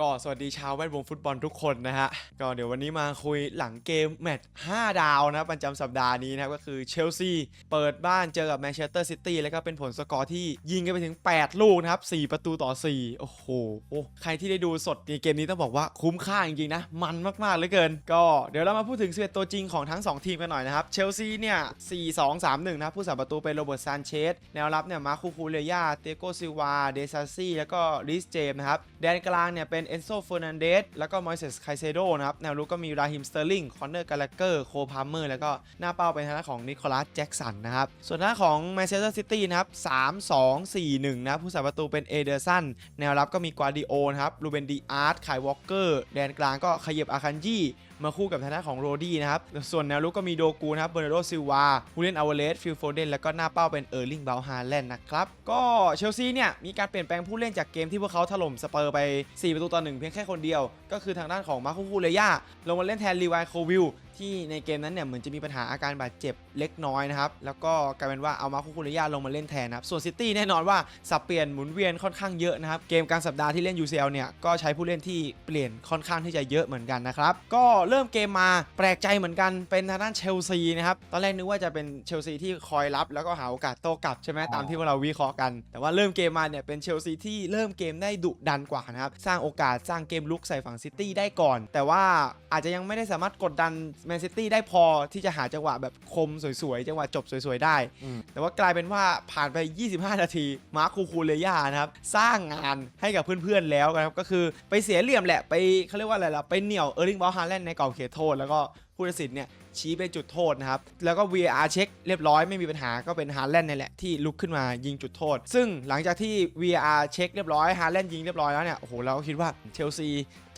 ก็สวัสดีชาวแวดวงฟุตบอลทุกคนนะฮะ ก็เดี๋ยววันนี้มาคุยหลังเกมแมตช์5ดาวนะ ประจำสัปดาห์นี้นะครับก็คือเชลซีเปิดบ้านเจอกับแมนเชสเตอร์ซิตี้แล้วก็เป็นผลสกอร์ที่ยิงกันไปถึง 8 ลูกนะครับ 4 ประตูต่อ 4 โอ้โห โอ้ใครที่ได้ดูสดในเกมนี้ต้องบอกว่าคุ้มค่าจริงๆนะ มันมากๆเหลือเกิน ก็เดี๋ยวเรามาพูดถึง11ตัวจริงของทั้ง 2 ทีมกันหน่อยนะครับเชลซีเนี่ย4 2 3 1นะผู้สาประตูเป็นโรเบิร์ตซานเชสแนวรับเนี่ยมาคูคูเลียเตโกซิวาเดซาซี่แล้วก็ลิสเจมนะครับแดนกลางเนี่ยเป็นเอนโซเฟอร์นันเดสแล้วก็มอยเซสไคเซโดนะครับแนวรุกก็มีราฮิมสเตอร์ลิงคอนเนอร์กาลเกอร์โคพาร์เมอร์แล้วก็หน้าเป้าเป็นทางด้านของนิโคลัสแจ็กสันนะครับส่วนหน้าของแมนเชสเตอร์ซิตี้นะครับ3 2 4 1นะครับผู้สาประตูเป็นเอเดอร์สันแนวรับก็มีกวาดิโอนะครับลูเบนดีอาร์ตไควอลเกอร์แดนกลางก็ขยับอาคันยี่มาคู่กับทางด้านของโรดี้นะครับ ส่วนแนวลุกก็มีโดกูนะครับ เบอร์นาร์โดซิลวาฮูเลียนอเวเลส ฟิลโฟเดน แล้วก็หน้าเป้าเป็นเออร์ลิงเบลฮาแลนด์นะครับ ก็เชลซีเนี่ย มีการเปลี่ยนแปลงผู้เล่นจากเกมที่พวกเขาถล่มสเปอร์ไป 4 ประตูต่อ1เพียงแค่คนเดียว ก็คือทางด้านของมาคูคูเลย่าลงมาเล่นแทนรีวายโควิล ที่ในเกมนั้นเนี่ยเหมือนจะมีปัญหาอาการบาดเจ็บเล็กน้อยนะครับ แล้วก็กลายเป็นว่าเอามาคุคุริยาลงมาเล่นแทนนะครับ ส่วนซิตี้แน่นอนว่าสับเปลี่ยนหมุนเวียนค่อนข้างเยอะนะครับ เกมกลางสัปดาห์ที่เล่น UCL เนี่ยก็ใช้ผู้เล่นที่เปลี่ยนค่อนข้างที่จะเยอะเหมือนกันนะครับ ก็เริ่มเกมมาแปลกใจเหมือนกันเป็นทางด้านเชลซีนะครับ ตอนแรกนึกว่าจะเป็นเชลซีที่คอยรับ แล้วก็หาโอกาสโต้กลับใช่ไหมตามที่พวกเราวิเคราะห์กัน แต่ว่าเริ่มเกมมาเนี่ยเป็นเชลซีที่เริ่มเกมได้ดุดันกว่านะครับ สร้างโอกาสสร้างเกมลุกใส่ฝั่งซิตี้ได้ก่อน แต่ว่าอาจจะยังไม่ได้สามารถกดดันแมนซิตี้ได้พอที่จะหาจังหวะแบบคมสวยๆ จังหวะจบสวยๆ ได้ อืม แต่ว่ากลายเป็นว่าผ่านไป 25 นาที มาร์คคูคูเลย่านะครับ สร้างงานให้กับเพื่อนๆ แล้วนะครับ ก็คือไปเสียเหลี่ยมแหละ ไปเขาเรียกว่าอะไรล่ะ ไปเหนี่ยวเออร์ลิงบอลฮาแลนด์ในกรอบเขตโทษ แล้วก็ ผู้ตัดสินเนี่ยชี้เป็นจุดโทษนะครับ แล้วก็ VAR เช็คเรียบร้อยไม่มีปัญหาก็เป็นฮาแลนด์นี่แหละที่ลุกขึ้นมายิงจุดโทษ ซึ่งหลังจากที่ VAR เช็คเรียบร้อยฮาแลนด์ยิงเรียบร้อยแล้วเนี่ยโอ้โหเราก็คิดว่าเชลซี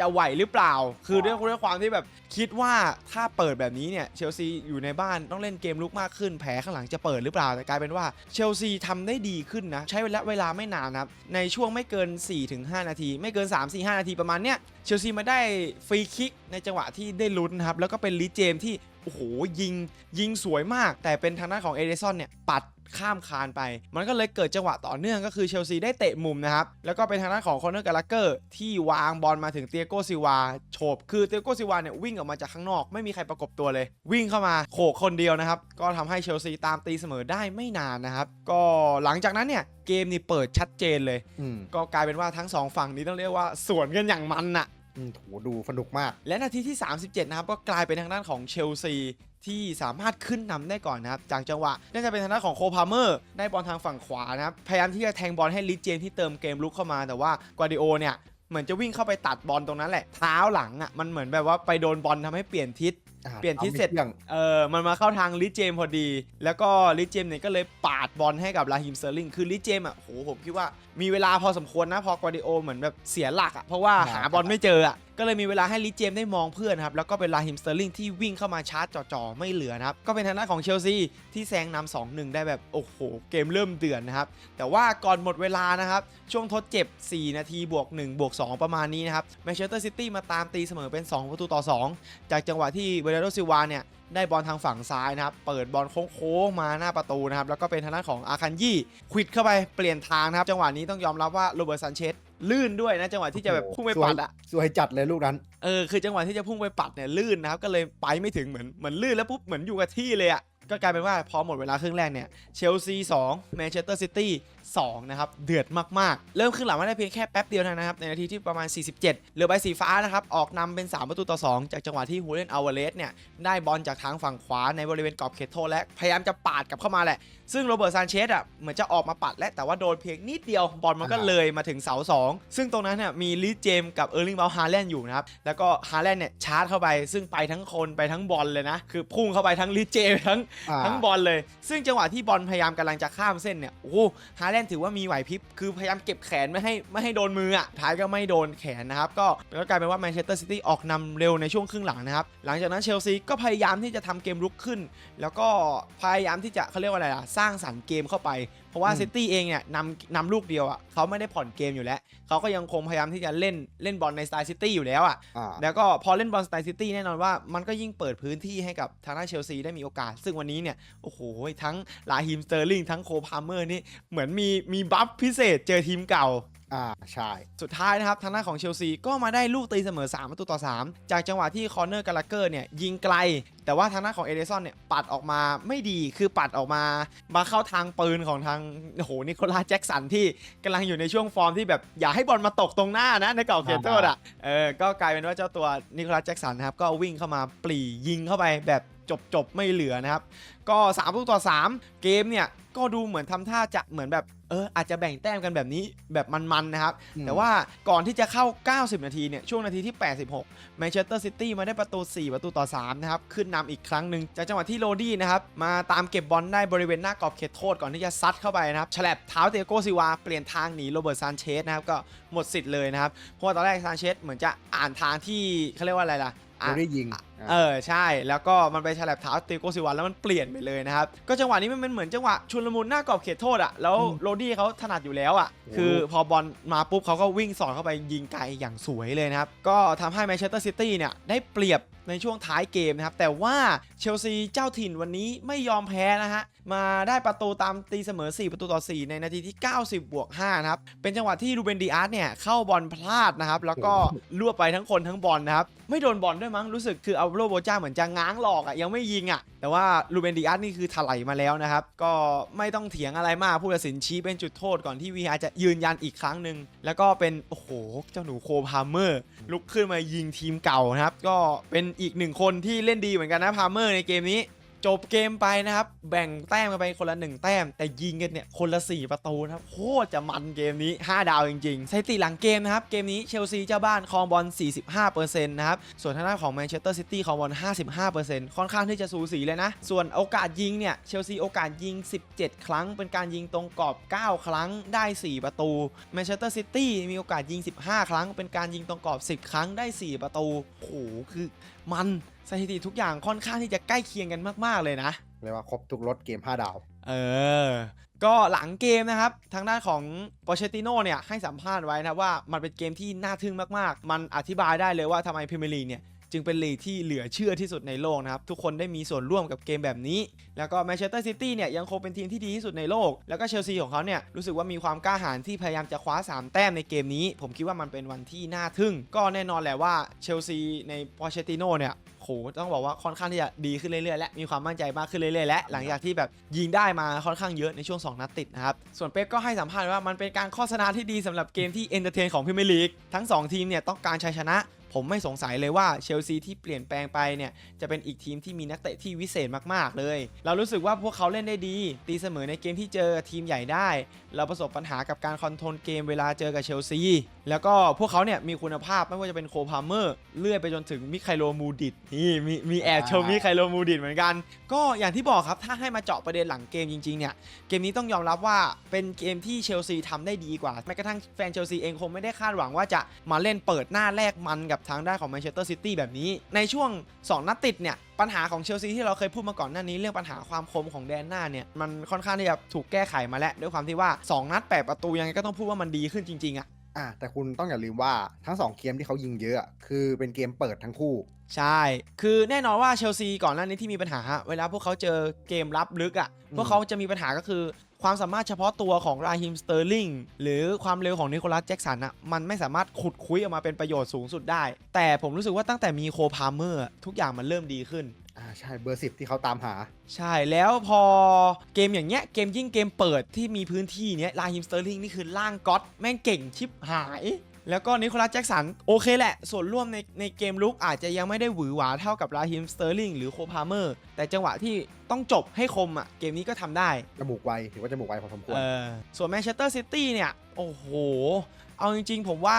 จะไหวหรือเปล่า คือด้วยด้วยความที่แบบคิดว่าถ้าเปิดแบบนี้เนี่ยเชลซีอยู่ในบ้านต้องเล่นเกมลุกมากขึ้นแผลข้างหลังจะเปิดหรือเปล่าแต่กลายเป็นว่าเชลซีทำได้ดีขึ้นนะใช้เวลาเวลาไม่นานนะครับในช่วงไม่เกิน 4-5 นาที ไม่เกิน 3-4-5 นาทีประมาณเนี้ยเชลซีมาได้ฟรีคิกในจังหวะที่ได้ลุ้นนะครับ แล้วก็เป็นลีเจมส์ที่ โอ้โห ยิง ยิงสวยมาก แต่เป็นทางด้านของเอเดซอนเนี่ยปัดข้ามคานไป มันก็เลยเกิดจังหวะต่อเนื่องก็คือเชลซีได้เตะมุมนะครับ แล้วก็เป็นทางด้านของคอนเนอร์กาลาเกอร์ที่วางบอลมาถึงเตียโกซิวาโฉบคือเตียโกซิวาเนี่ยวิ่งออกมาจากข้างนอก ไม่มีใครประกบตัวเลย วิ่งเข้ามาโขกคนเดียวนะครับ ก็ทำให้เชลซีตามตีเสมอได้ไม่นานนะครับ ก็หลังจากนั้นเนี่ยเกมนี่เปิดชัดเจนเลยอืมก็กลายเป็นว่าทั้งสองฝั่งนี้ต้องเรียกว่าสวนกันอย่างมันน่ะอืม โหดูสนุกมาก และนาทีที่ 37 นะครับ ก็กลายเป็นทางด้านของเชลซีที่สามารถขึ้นนำได้ก่อนนะครับ จากจังหวะน่าจะเป็นทางด้านของโคพาเมอร์ ได้บอลทางฝั่งขวานะครับ พยายามที่จะแทงบอลให้ลิเจนที่เติมเกมลุกเข้ามาแต่ว่ากวาดิโอเนี่ยเหมือนจะวิ่งเข้าไปตัดบอลตรงนั้นแหละ เท้าหลังอะมันเหมือนแบบว่าไปโดนบอลทำให้เปลี่ยนทิศ อ่าเปลี่ยนทิศเสร็จ อาไม่ที่ยงเออมันมาเข้าทางลิเจมพอดี แล้วก็ลิเจมเนี่ยก็เลยปาดบอลให้กับลาฮิมเซอร์ลิง คือลิเจมอะโหผมคิดว่ามีเวลาพอสมควรนะ พอกวาดิโอเหมือนแบบเสียหลักอะ เพราะว่าหาบอลไม่เจออะ ก็เลยมีเวลาให้ลิเจมได้มองเพื่อนครับ แล้วก็เป็นลาฮิมสเซอร์ลิงที่วิ่งเข้ามาชาร์จจ่อๆไม่เหลือนะครับ ก็เป็นทางด้านของเชลซีที่แซงนำ2-1 ได้แบบโอ้โห เกมเริ่มเดือดนะครับ แต่ว่าก่อนหมดเวลานะครับ ช่วงทดเจ็บ 4 นาทีบวก1บวก2 ประมาณนี้นะครับแมนเชสเตอร์ซิตี้มาตามตีเสมอเป็น 2 ประตูต่อ 2 จากจังหวะที่เบรโดซิวาเนี่ยได้บอลทางฝั่งซ้ายนะครับ เปิดบอลโค้งมาหน้าประตูนะครับ แล้วก็เป็นทางด้านของอาคันยี่ควิดเข้าไปเปลี่ยนทางนะครับ จังหวะนี้ต้องยอมรับว่าโรเบิร์ตซันเชส ลื่นด้วยนะจังหวะที่จะแบบพุ่งไปปัดอะสวยจัดเลยลูกนั้นเออคือจังหวะที่จะพุ่งไปปัดเนี่ยลื่นนะครับก็เลยไปไม่ถึงเหมือนเหมือนลื่นแล้วปุ๊บเหมือนอยู่กับที่เลยอะ ก็กลายเป็นว่าพอหมดเวลาครึ่งแรกเนี่ยเชลซี2แมนเชสเตอร์ซิตี้2นะครับ เดือดมาก ๆ เริ่มขึ้นหลังมาได้เพียงแค่แป๊บเดียวเท่านั้นนะครับ ในนาทีที่ประมาณ 47เหลือใบสีฟ้านะครับ ออกนำเป็น 3 ประตูต่อ 2 จากจังหวะที่ฮูเลนอัลวาเลสเนี่ย ได้บอลจากทางฝั่งขวาในบริเวณกรอบเขตโทษและพยายามจะปาดกลับเข้ามาแหละ ซึ่งโรเบิร์ตซานเชสอะเหมือนจะออกมาปัดและแต่ว่าโดนเพียงนิดเดียวบอลมันก็อ่าเลยมาถึงเสา 2 ซึ่งตรงนั้นเนี่ยมีลีดเจมส์กับเออร์ลิงเบลฮาแลนด์อยู่นะครับแล้วก็ฮาแลนด์เนี่ยชาร์จเข้าไป ซึ่งไปทั้งคนไปทั้งบอลเลยนะคือพุ่งเข้าไปทั้งลีดเจมส์ทั้งอ่าทั้งบอลเลย ซึ่งจังหวะที่บอลพยายามกำลังจะข้ามเส้นเนี่ยโอ้ฮาแลนด์ถือว่ามีไหวพริบคือพยายามเก็บแขนไม่ให้ไม่ให้โดนมืออะท้ายก็ไม่โดนแขนนะครับก็ก็กลายเป็นว่าแมนเชสเตอร์ซิตี้ออกนำเร็วในช่วงครึ่งหลังนะครับหลังจากนั้นเชลซีก็พยายามที่จะทำเกมรุกขึ้น แล้วก็พยายามที่จะเขาเรียกว่าอะไรล่ะสร้างสรรค์เกมเข้าไปเพราะว่าอืมซิตี้เองเนี่ยนำนำลูกเดียวอะเขาไม่ได้ผ่อนเกมอยู่แล้วเขาก็ยังคงพยายามที่จะเล่นเล่นบอลในสไตล์ซิตี้อยู่แล้วอะอ่าแล้วก็พอเล่นบอลสไตล์ซิตี้แน่นอนว่ามันก็ยิ่งเปิดพื้นที่ให้กับทางด้านเชลซีได้มีโอกาส ซึ่งวันนี้เนี่ยโอ้โหทั้งลาฮิมสเตอร์ลิงทั้งโคพาเมอร์นี่เหมือนมีมีบัฟพิเศษเจอทีมเก่า อ่าใช่ สุดท้ายนะครับทางด้านของเชลซีก็มาได้ลูกตีเสมอ3ประตูต่อ 3 จากจังหวะที่คอนเนอร์กาลาเกอร์เนี่ยยิงไกล แต่ว่าทางด้านของเอเดซอนเนี่ยปัดออกมาไม่ดีคือปัดออกมามาเข้าทางปืนของทางโอ้โหนิโคลัสแจ็คสันที่กำลังอยู่ในช่วงฟอร์มที่แบบอยากให้บอลมาตกตรงหน้านะในเก่าเขตโทษอะเออก็กลายเป็นว่าเจ้าตัวนิโคลัสแจ็คสันนะครับก็วิ่งเข้ามาปลียิงเข้าไปแบบจบจบๆไม่เหลือนะครับ ก็3ประตูต่อ 3 เกมเนี่ย ก็ดูเหมือนทำท่าจะเหมือนแบบ เอออาจจะแบ่งแต้มกันแบบนี้แบบมันๆนะครับอืมแต่ว่าก่อนที่จะเข้า 90 นาทีเนี่ยช่วงนาทีที่ 86แมนเชสเตอร์ซิตี้มาได้ประตู 4 ประตูต่อ 3 นะครับ ขึ้นนำอีกครั้งหนึ่งจากจังหวะที่โรดี้นะครับ มาตามเก็บบอลได้บริเวณหน้ากรอบเขตโทษก่อนที่จะซัดเข้าไปนะครับฉลับเท้าเตโกซิวา เปลี่ยนทางหนีโรเบิร์ตซานเชสนะครับก็หมดสิทธิ์เลยนะครับเพราะว่าตอนแรกซานเชสเหมือนจะอ่านทางที่เขาเรียกว่าอะไรล่ะอะไม่ได้ยิง เออใช่ แล้วก็มันไปฉลับเท้าติโกซิวันแล้วมันเปลี่ยนไปเลยนะครับ ก็จังหวะนี้มันเป็นเหมือนจังหวะชุลมุนหน้ากรอบเขตโทษอะแล้วอืมโรดี้เขาถนัดอยู่แล้วอะโอ้คือพอบอลมาปุ๊บเขาก็วิ่งสอดเข้าไปยิงไกลอย่างสวยเลยนะครับ ก็ทำให้แมนเชสเตอร์ซิตี้เนี่ยได้เปรียบในช่วงท้ายเกมนะครับ แต่ว่าเชลซีเจ้าถิ่นวันนี้ไม่ยอมแพ้นะฮะ มาได้ประตูตามตีเสมอ 4 ประตูต่อ 4 ในนาทีที่ 90 บวก 5 นะครับ เป็นจังหวะที่รูเบนดีอาร์ตเนี่ยเข้าบอลพลาดนะครับ แล้วก็ลวบไปทั้งคนทั้งบอลนะครับ ไม่โดนบอลด้วยมั้งรู้สึกคือเอาโรโบจ้าเหมือนจะง้างหลอกอะ่ะยังไม่ยิงอะ่ะ แต่ว่าลูเบนดิอัสนี่คือถลายมาแล้วนะครับ ก็ไม่ต้องเถียงอะไรมากผู้ตัดสินชี้เป็นจุดโทษก่อนที่วีอาจะยืนยันอีกครั้งหนึ่งแล้วก็เป็นโอ้โหเจ้าหนูโคพาเมอร์ลุกขึ้นมายิงทีมเก่านะครับ ก็เป็นอีกหนึ่งคนที่เล่นดีเหมือนกันนะพาเมอร์ในเกมนี้ จบเกมไปนะครับ แบ่งแต้มกันไปคนละ 1 แต้ม แต่ยิงกันเนี่ยคนละ 4 ประตูนะครับโคตรจะมันเกมนี้ 5 ดาวจริงๆสถิติหลังเกมนะครับ เกมนี้เชลซีเจ้าบ้านครองบอล 45%นะครับ ส่วนทางด้านของแมนเชสเตอร์ซิตี้ครองบอล 55%ค่อนข้างที่จะสูสีเลยนะ ส่วนโอกาสยิงเนี่ยเชลซีโอกาสยิง 17 ครั้ง เป็นการยิงตรงกรอบ 9 ครั้งได้ 4 ประตูแมนเชสเตอร์ซิตี้มีโอกาสยิง 15 ครั้ง เป็นการยิงตรงกรอบ 10 ครั้งได้ 4 ประตูโอ้โหคือมัน สถิติทุกอย่างค่อนข้างที่จะใกล้เคียงกันมากๆเลยนะ เรียกว่าครบทุกรถเกม 5 ดาว เออ ก็หลังเกมนะครับ ทางด้านของปอเชติโนเนี่ยให้สัมภาษณ์ไว้นะครับว่ามันเป็นเกมที่น่าทึ่งมากๆ มันอธิบายได้เลยว่าทำไมพรีเมียร์ลีกเนี่ย จึงเป็นลีกที่เหลือเชื่อที่สุดในโลกนะครับ ทุกคนได้มีส่วนร่วมกับเกมแบบนี้ แล้วก็แมนเชสเตอร์ซิตี้เนี่ยยังคงเป็นทีมที่ดีที่สุดในโลก แล้วก็เชลซีของเขาเนี่ยรู้สึกว่ามีความกล้าหาญที่พยายามจะคว้า 3 แต้มในเกมนี้ ผมคิดว่ามันเป็นวันที่น่าทึ่ง ก็แน่นอนแหละว่าเชลซีในปอเชติโนเนี่ยโหต้องบอกว่าค่อนข้างที่จะดีขึ้นเรื่อยๆและมีความมั่นใจมากขึ้นเรื่อยๆและหลังจากที่แบบยิงได้มาค่อนข้างเยอะในช่วง 2 นัดติดนะครับส่วนเป๊ปก็ให้สัมภาษณ์ว่ามันเป็นการโฆษณาที่ดีสำหรับเกมที่เอนเตอร์เทนของพรีเมียร์ลีกทั้ง 2 ทีมเนี่ยต้องการชัยชนะ ผมไม่สงสัยเลยว่าเชลซีที่เปลี่ยนแปลงไปเนี่ยจะเป็นอีกทีมที่มีนักเตะที่วิเศษมากๆเลย เรารู้สึกว่าพวกเขาเล่นได้ดี ตีเสมอในเกมที่เจอทีมใหญ่ได้ เราประสบปัญหากับการคอนโทรลเกมเวลาเจอกับเชลซีแล้วก็พวกเขาเนี่ยมีคุณภาพไม่ว่าจะเป็นโคพาเมอร์เลื่อยไปจนถึงมิไคโลมูดิตนี่มีมีแอบชมมิไคโลมูดิตเหมือนกัน ก็อย่างที่บอกครับถ้าให้มาเจาะประเด็นหลังเกมจริงๆเนี่ยเกมนี้ต้องยอมรับว่าเป็นเกมที่เชลซีทำได้ดีกว่าแม้กระทั่งแฟนเชลซีเองคงไม่ได้คาดหวังว่าจะมาเล่นเปิดหน้าแรกมันกับทางด้านของแมนเชสเตอร์ซิตี้แบบนี้ ในช่วง 2 นัดติดเนี่ย ปัญหาของเชลซีที่เราเคยพูดมาก่อนหน้านี้เรื่องปัญหาความคมของแดนหน้าเนี่ย มันค่อนข้างที่จะถูกแก้ไขมาแล้ว ด้วยความที่ว่า 2 นัด8ประตูยังไงก็ต้องพูดว่ามันดีขึ้นจริงๆอะอะแต่คุณต้องอย่าลืมว่าทั้ง 2 เกมที่เขายิงเยอะอะ คือเป็นเกมเปิดทั้งคู่ ใช่ คือแน่นอนว่าเชลซีก่อนหน้านี้ที่มีปัญหา เวลาพวกเขาเจอเกมรับลึกอะ่ะอืมพวกเขาจะมีปัญหาก็คือ ความสามารถเฉพาะตัวของราฮิมสเตอร์ลิงหรือความเร็วของนิโคลัสแจ็กสันอะมันไม่สามารถขุดคุยออกมาเป็นประโยชน์สูงสุดได้ แต่ผมรู้สึกว่าตั้งแต่มีโคพาเมอร์อะทุกอย่างมันเริ่มดีขึ้นอ่าใช่เบอร์10ที่เขาตามหา ใช่แล้วพอเกมอย่างเงี้ยเกมยิ่งเกมเปิดที่มีพื้นที่เนี้ยลาฮิมสเตอร์ลิงนี่คือล่างก๊อตแม่งเก่งชิบหาย แล้วก็นิโคลัสแจ็กสันโอเคแหละ ส่วนร่วมในในเกมลุกอาจจะยังไม่ได้หวือหวาเท่ากับลาฮิมสเตอร์ลิงหรือโคพาเมอร์แต่จังหวะที่ต้องจบให้คมอะเกมนี้ก็ทำได้จมูกไวถือว่าจมูกไวพอสมควรเออส่วนแมนเชสเตอร์ซิตี้เนี่ย โอ้โห เอาจริงๆ ผมว่า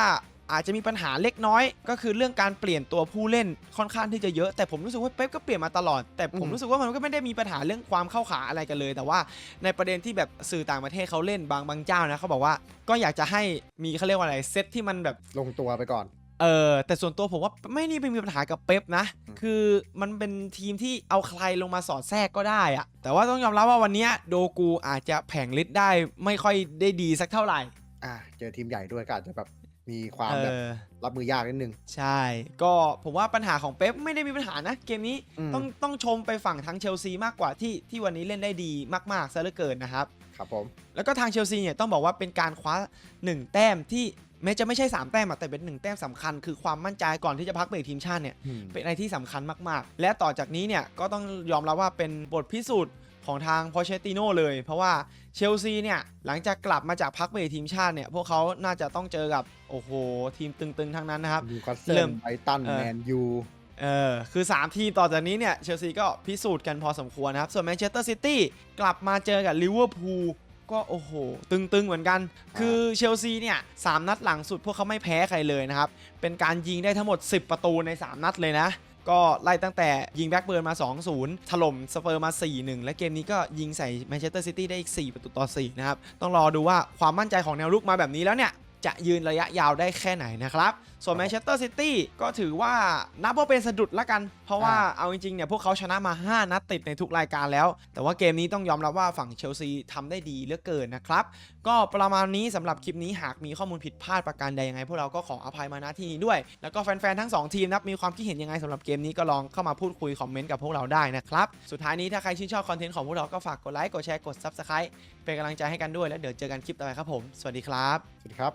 อาจจะมีปัญหาเล็กน้อย ก็คือเรื่องการเปลี่ยนตัวผู้เล่นค่อนข้างที่จะเยอะแต่ผมรู้สึกว่าเป๊ปก็เปลี่ยนมาตลอด แต่ผมอืมรู้สึกว่ามันก็ไม่ได้มีปัญหาเรื่องความเข้าขาอะไรกันเลย แต่ว่าในประเด็นที่แบบสื่อต่างประเทศเขาเล่นบางบางเจ้านะเขาบอกว่าก็อยากจะให้มีเขาเรียกว่าอะไรเซตที่มันแบบลงตัวไปก่อนเออแต่ส่วนตัวผมว่าไม่นี่เป็นมีปัญหากับเป๊ปนะอืมคือมันเป็นทีมที่เอาใครลงมาสอดแทรกก็ได้อะแต่ว่าต้องยอมรับว่าวันเนี้ยโดกูอาจจะแผงฤทธิ์ได้ไม่ค่อยได้ดีสักเท่าไหร่อ่าเจอทีมใหญ่ด้วยก็อาจจะแบบ มีความเอแบบอรับมือยากนิดนึง ใช่ ก็ผมว่าปัญหาของเป๊ปไม่ได้มีปัญหานะ เกมนี้อืมต้องต้องชมไปฝั่งทั้งเชลซีมากกว่าที่ที่วันนี้เล่นได้ดีมากๆซะเหลือเกินนะครับ ครับผม แล้วก็ทางเชลซีเนี่ยต้องบอกว่าเป็นการคว้า 1 แต้มที่แม้จะไม่ใช่ 3 แต้มอะแต่เป็น 1 แต้มสำคัญ คือความมั่นใจก่อนที่จะพักเบรกทีมชาติเนี่ยอืมเป็นอะไรที่สำคัญมากๆ และต่อจากนี้เนี่ยก็ต้องยอมรับว่าเป็นบทพิสูจน์ ของทางพอเชติโน่เลย เพราะว่าเชลซีเนี่ยหลังจากกลับมาจากพักเบรกทีมชาติเนี่ยพวกเขาน่าจะต้องเจอกับโอ้โหทีมตึงๆทั้งนั้นนะครับนิวคาสเซิเริ่ลมไบรตันเออแมนยูเออคือ 3 ทีมต่อจากนี้เนี่ยเชลซีก็พิสูจน์กันพอสมควรนะครับ ส่วนแมนเชสเตอร์ซิตี้กลับมาเจอกับลิเวอร์พูลก็โอ้โห ตึงๆ เหมือนกัน คือเชลซีเนี่ยสามนัดหลังสุดพวกเขาไม่แพ้ใครเลยนะครับ เป็นการยิงได้ทั้งหมด 10 ประตูใน 3 นัดเลยนะ ก็ไล่ตั้งแต่ยิงแบ็กเบิร์นมา 2-0 ถล่มสเปอร์มา 4-1 และเกมนี้ก็ยิงใส่แมนเชสเตอร์ซิตี้ได้อีก 4 ประตูต่อ 4 นะครับ ต้องรอดูว่าความมั่นใจของแนวรุกมาแบบนี้แล้วเนี่ย จะยืนระยะยาวได้แค่ไหนนะครับ ส่วนแมนเชสเตอร์ซิตี้ก็ถือว่านับว่าเป็นสะดุดละกัน เพราะว่าเอาจริงๆเนี่ยพวกเขาชนะมา 5 นัดติดในทุกรายการแล้ว แต่ว่าเกมนี้ต้องยอมรับว่าฝั่งเชลซีทำได้ดีเหลือเกินนะครับ ก็ประมาณนี้สำหรับคลิปนี้หากมีข้อมูลผิดพลาดประการใดยังไง พวกเราก็ขออภัยมาณที่นี้ด้วย แล้วก็แฟนๆทั้ง 2 ทีมนะครับมีความคิดเห็นยังไงสำหรับเกมนี้ก็ลองเข้ามาพูดคุยคอมเมนต์กับพวกเราได้นะครับสุดท้ายนี้ถ้าใครชื่นชอบคอนเทนต์ของพวกเราก็ฝากกดไลค์กดแชร์กด Subscribe เป็นกำลังใจให้กันด้วยแล้วเดี๋ยวเจอกันคลิปต่อไปครับผมสวัสดีครับสวัสดีครับ